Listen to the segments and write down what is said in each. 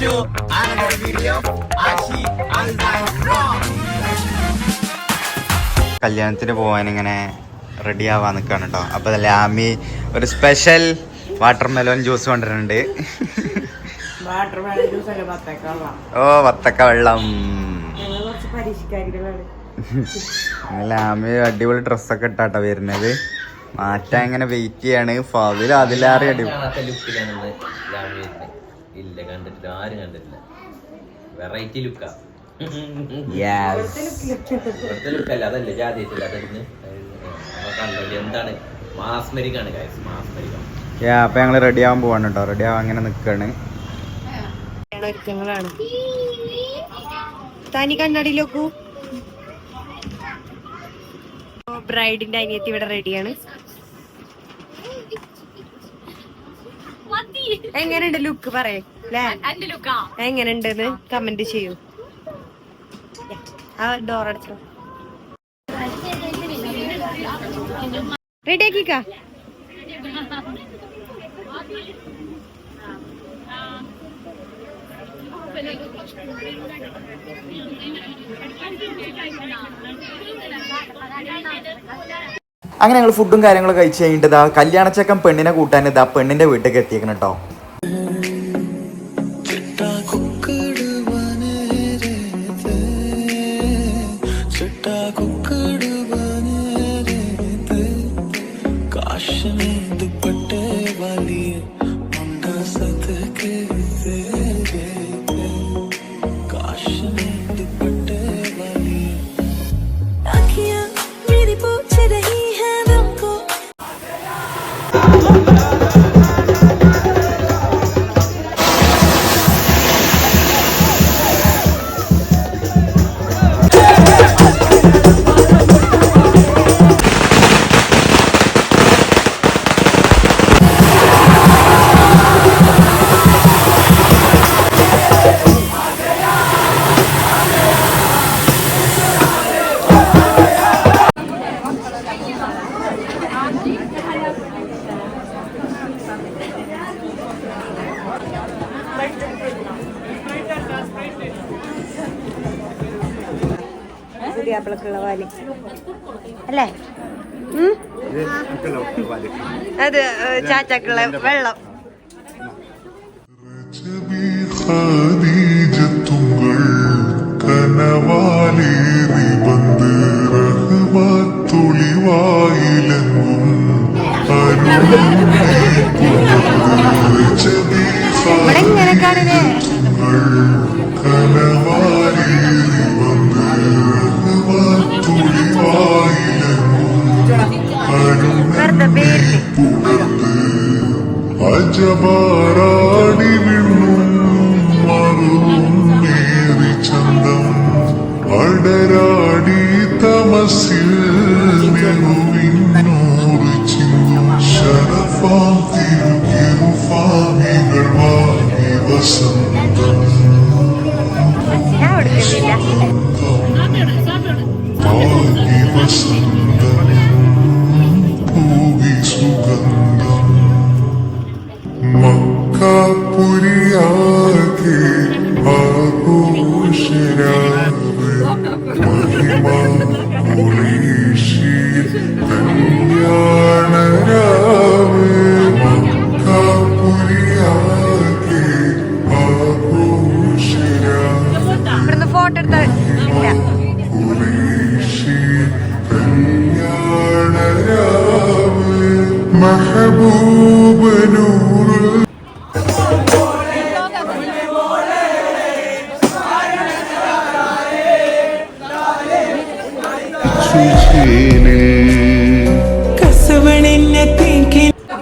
to another video. Ashi Alzheimer's Vlog. കല്യാണത്തിന് പോകാൻ ഇങ്ങനെ റെഡി ആവാൻ നിൽക്കുകയാണ് കേട്ടോ അപ്പോൾ ലാമി ഒരു സ്പെഷ്യൽ വാട്ടർ മെലോൺ ജ്യൂസ് കൊണ്ടുവരുന്നുണ്ട് ഓ വത്തക്ക വെള്ളം. ഞങ്ങൾ കുറച്ച് പരിഷ്കാരികളാണ്. ലാമി അടിപൊളി ഡ്രസ്സൊക്കെ ഇട്ടാട്ടോ വരുന്നത്. മാറ്റാൻ ഇങ്ങനെ വെയിറ്റ് ചെയ്യാണ്. ഫതിൽ അതിലേറെ അടി ഇല്ല കണ്ടിട്ടില്ല ആരും കണ്ടിട്ടില്ല. വെറൈറ്റി ലുക്കാ യെസ് ഇവിടുത്തെ ലുക്കല്ല അതല്ല ജാതിയിട്ടില്ല കണ്ടല്ലോ എന്താണ്? മാസ്മരിക്കാണ് ഗൈസ് മാസ്മരിക്കാണ് യാ അപ്പൊ ഞങ്ങൾ റെഡി ആവാൻ പോവാണ് കേട്ടോ റെഡി ആവാൻ അങ്ങനെ നിക്കാണ്. ഒരുക്കങ്ങളാണ്. തനി കണ്ണാടിയിലോക്കൂ. ബ്രൈഡിന്റെ അനിയത്തി ഇവിടെ റെഡിയാണ് എങ്ങനെയുണ്ട് ലുക്ക് പറയേ? എങ്ങനെയുണ്ടെന്ന് കമന്റ് ചെയ്യൂ. ആ ഡോർ അടച്ചോ റെഡി ആക്കിക്കാ. അങ്ങനെ ഞങ്ങൾ ഫുഡും കാര്യങ്ങളും കഴിച്ച് കഴിഞ്ഞിട്ട് ഇതാ കല്യാണച്ചക്കൻ പെണ്ണിനെ കൂട്ടാൻ ഇതാ പെണ്ണിന്റെ വീട്ടിലേക്ക് എത്തിയേക്കണം കേട്ടോ പുതിയാപ്പിളക്കുള്ള വാലി അല്ലേ? അത് ചാച്ചക്കുള്ള വെള്ളം. ഖദീജത്തുങ്കൾ കനവാലേറി വന്ന് കനവാലേറി பேர்ல. அஜபாராடி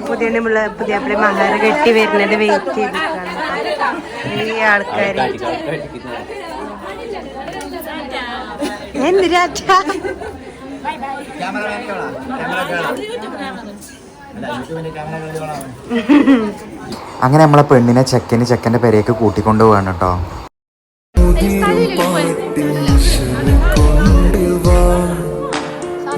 പുതിയ നമ്മൾ പുതിയ മഹാര കെട്ടി വരുന്നത് വെയിറ്റ് ചെയ്തിട്ടാണ് ഈ ആൾക്കാര്. എന്തിനാച്ചാ അങ്ങനെ നമ്മളെ പെണ്ണിനെ ചെക്കന് ചെക്കന്റെ പെരേക്ക് കൂട്ടിക്കൊണ്ടു പോവാണ് കേട്ടോ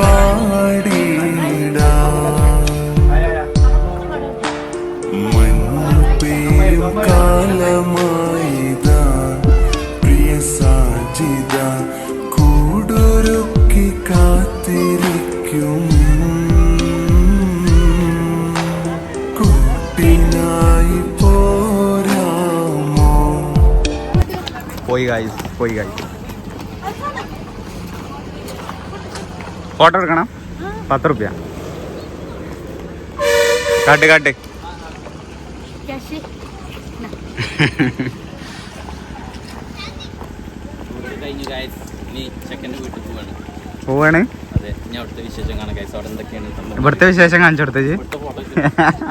പാടിടാം. മഞ്ഞു കാലമായിതാ പ്രിയ സാജിത കൂടൊരുക്കി കാത്തിരിക്കും. പോയി ഗായ്സ് പോയി ഗായ്സ് ഫോട്ടോ എടുക്കണം. പത്ത് റുപ്യ. കാട്ട് കാട്ട്. പോവാണ്. പോവാണ്. അതെ ഞാൻ അവിടുത്തെ വിശേഷം കാണാം ഗായ്സ് അവിടെ എന്തൊക്കെയാണ് സംഭവം? ഇവിടുത്തെ വിശേഷം കാണിച്ചു കൊടുത്തേച്ച്. ഫോട്ടോ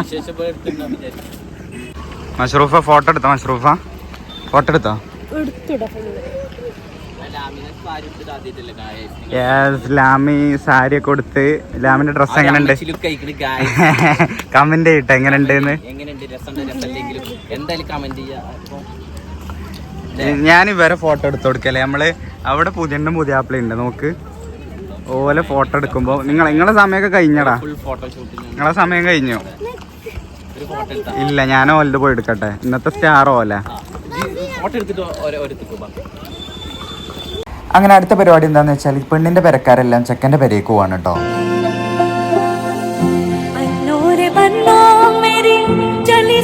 വിശേഷം പോയി എടുത്തിട്ടുണ്ടാവും വിചാരിച്ചു. മഷ്റൂഫ ഫോട്ടോ എടുത്തോ മഷ്റൂഫ? ഫോട്ടോ എടുത്തോ? ലാമിനെ സാരി എടുത്തിട്ട് ആദ്യമായിട്ടല്ലേ ഗായ്സ് യെസ് ലാമി സാരി ഒക്കെ കൊടുത്ത് ലാമിന്റെ ഡ്രസ് എങ്ങനെയുണ്ട്? കമന്റ് ചെയ്യട്ടെ എങ്ങനെയുണ്ട് ഞാൻ ഇവരെ ഫോട്ടോ എടുത്തു കൊടുക്കല്ലേ? നമ്മൾ അവിടെ പുതിയ പുതിയാപ്പിള ഉണ്ട് നോക്ക്. ഓലെ ഫോട്ടോ എടുക്കുമ്പോ നിങ്ങൾ നിങ്ങളെ സമയമൊക്കെ കഴിഞ്ഞടാ. നിങ്ങളെ സമയം കഴിഞ്ഞോ. ഇല്ല ഞാൻ ഓലത് പോയി എടുക്കട്ടെ. ഇന്നത്തെ സ്റ്റാർ ഓല. ഫോട്ടോ എടുത്തിട്ട് അങ്ങനെ അടുത്ത പരിപാടി എന്താണെന്ന് വെച്ചാൽ പെണ്ണിന്റെ പെരക്കാരെല്ലാം ചെക്കന്റെ പെരേക്ക് പോവാണ് കേട്ടോ. ചലി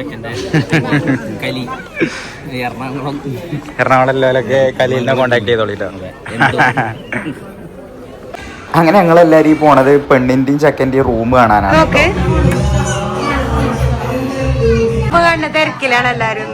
ചെക്കന്റെ കലി എറണാകുളം എറണാകുളത്തിലൊക്കെ കലീലിനെ കോണ്ടാക്ട് ചെയ്തോളിട്ടോ അങ്ങനെ ഞങ്ങളെല്ലാരും എല്ലാവരും പോണത് പെണ്ണിന്റെയും ചെക്കന്റെയും റൂം കാണാനാണ്. തിരക്കിലാണ് എല്ലാരും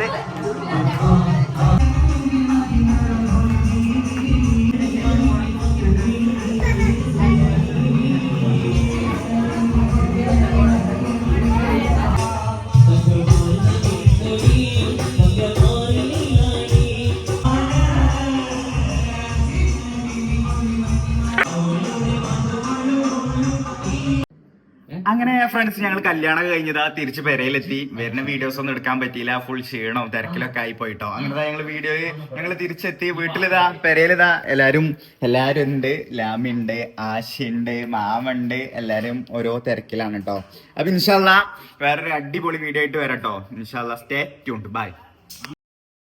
അങ്ങനെ ഫ്രണ്ട്സ് ഞങ്ങൾ കല്യാണം കഴിഞ്ഞതാ. തിരിച്ച് പെരയിലെത്തി. വരുന്ന വീഡിയോസ് ഒന്നും എടുക്കാൻ പറ്റിയില്ല. ഫുൾ ക്ഷീണവും തിരക്കിലൊക്കെ ആയി പോയിട്ടോ അങ്ങനെ ഞങ്ങൾ വീഡിയോ ഞങ്ങൾ തിരിച്ചെത്തി. വീട്ടിലിതാ പെരയിലിതാ. എല്ലാരും എല്ലാരും ഉണ്ട്. ലാമിണ്ട് ആശയുണ്ട് മാമുണ്ട് എല്ലാരും ഓരോ തിരക്കിലാണ് കേട്ടോ അപ്പൊ ഇൻഷാല്ല വേറൊരു അടിപൊളി വീഡിയോ ആയിട്ട് വരാട്ടോ. ഇൻഷാല്ല സ്റ്റേ ട്യൂണ്ട് ബൈ